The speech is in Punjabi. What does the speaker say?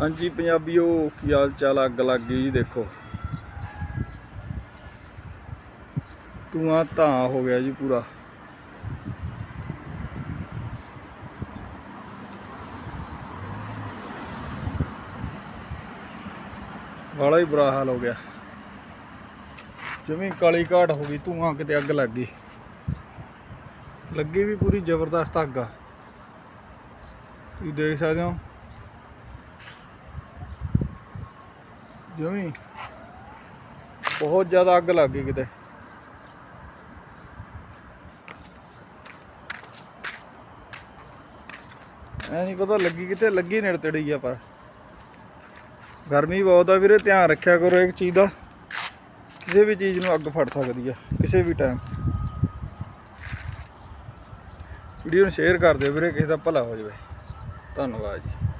ਹਾਂਜੀ ਪੰਜਾਬੀਓ, ਕੀ ਹਾਲ ਚਾਲ? ਅੱਗ ਲੱਗ ਗਈ ਜੀ, ਦੇਖੋ। ਧੂਆਂ ਧਾਂ ਹੋ ਗਿਆ ਜੀ ਪੂਰਾ। ਵਾਲਾ ਹੀ ਬੁਰਾ ਹਾਲ ਹੋ ਗਿਆ। ਜਿਵੇਂ ਕਾਲੀ ਘਾਟ ਹੋ ਗਈ, ਧੂਆਂ ਕਿਤੇ ਅੱਗ ਲੱਗ ਗਈ। ਲੱਗੀ ਵੀ ਪੂਰੀ ਜ਼ਬਰਦਸਤ ਅੱਗ ਆ। ਤੁਸੀਂ ਦੇਖ ਸਕਦੇ ਹੋ ਜਮੀ। ਬਹੁਤ ਜ਼ਿਆਦਾ ਅੱਗ ਲੱਗ ਗਈ ਕਿਤੇ। ਐ ਨਹੀਂ ਪਤਾ ਲੱਗੀ ਕਿਤੇ, ਲੱਗੀ ਨੇੜੇ ਹੀ ਆ ਪਰ। ਗਰਮੀ ਬਹੁਤ ਆ ਵੀਰੇ, ਧਿਆਨ ਰੱਖਿਆ ਕਰੋ ਇੱਕ ਚੀਜ਼ ਦਾ। ਕਿਸੇ ਵੀ ਚੀਜ਼ ਨੂੰ ਅੱਗ ਫੜ ਸਕਦੀ ਆ, ਕਿਸੇ ਵੀ ਟਾਈਮ ਵੀਡੀਓ ਨੂੰ ਸ਼ੇਅਰ ਕਰ ਦਿਓ ਵੀਰੇ, ਕਿਸੇ ਦਾ ਭਲਾ ਹੋ ਜਾਵੇ। ਧੰਨਵਾਦ ਜੀ।